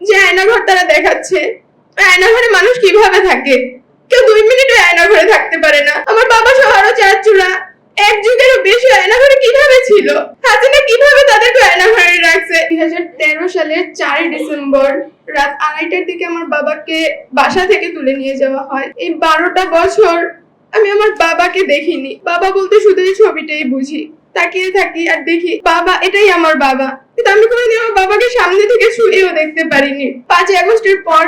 যে আয়নাঘর তারা দেখাচ্ছে। আয়নাঘরে মানুষ কীভাবে থাকে? কেউ দুই মিনিট ওই আয়নাঘরে থাকতে পারে না। আমার বাবা সহ আরও চার চূড়া। এক যুগেরও বেশি আয়নাঘরে কীভাবে ছিল? হাসিনা কীভাবে তাদেরকে আয়নাঘরে রাখছে? দুই হাজার তেরো সালের চারই ডিসেম্বর রাত আড়াইটার দিকে আমার বাবাকে বাসা থেকে তুলে নিয়ে যাওয়া হয়। এই বারোটা বছর আমি আমার বাবাকে দেখিনি। বাবা বলতে শুধু এই ছবিটাই বুঝি। তাকিয়ে থাকি আর দেখি বাবা এটাই আমার বাবা। কিন্তু আমি কোনোদিন আমার বাবাকে সামনে থেকে ছুঁয়েও দেখতে পারিনি। পাঁচই আগস্টের পর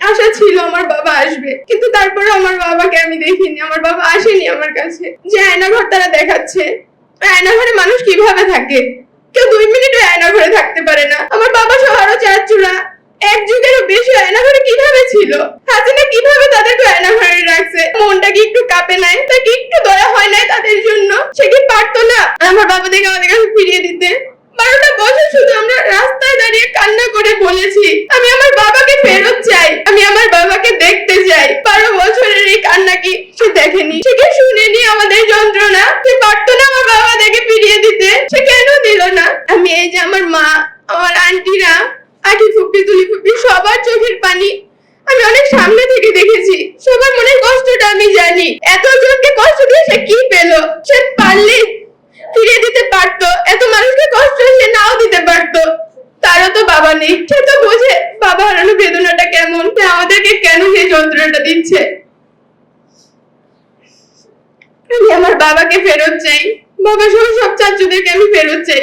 আশা ছিল আমার বাবা আসবে। কিন্তু তারপরে আমার বাবাকে আমি দেখিনি। আমার বাবা আসেনি আমার কাছে। যে আয়নাঘর তারা দেখাচ্ছে আয়নাঘরে মানুষ কীভাবে থাকে? কেউ দুই মিনিট ওই আয়নাঘরে থাকতে পারে না। আমার বাবা সহ আরও চার চূড়া এক যুগেরও বেশি আয়নাঘরে কীভাবে ছিল? হাসিনা কীভাবে তাদেরকে আয়নাঘরে রাখছে? মনটা কি একটু কাঁপে নাই? তা কি একটু দয়া হয় নাই তাদের জন্য? সে কি পারতো না? আমার বাবা দেখে আমাদের কাছে ফিরিয়ে দিতে? বারোটা বছর শুধু আমরা রাস্তায় দাঁড়িয়ে কান্না করে বলেছি, আমি আমার বাবাকে ফেরত চাই, আমি আমার বাবাকে দেখতে চাই। বারো বছরের এই কান্না কি সে দেখেনি? সে কি শুনেনি আমাদের যন্ত্রণা? সে পারতো না আমার বাবা দেখে ফিরিয়ে দিতে। সে কেন দিল না? আমি এই যে আমার মা, আমার আন্টিরা, আটি ফুপি, তুলি ফুপি, সবার চোখের পানি আমি অনেক সামনে থেকে দেখেছি। সবার মনের কষ্টটা আমি জানি। এত জনকে কষ্ট দিয়ে সে কি পেল? সে পারলে ফিরিয়ে দিতে পারতো, এত মানুষকে কষ্ট সে নাও দিতে পারতো। তারও তো বাবা নেই, সে তো বোঝে বাবা হারানো বেদনাটা কেমন, সে আমাদেরকে কেন সেই যন্ত্রণাটা দিচ্ছে? আমি আমার বাবাকে ফেরত চাই, বাবা সহ সব চাচুদেরকে আমি ফেরত চাই।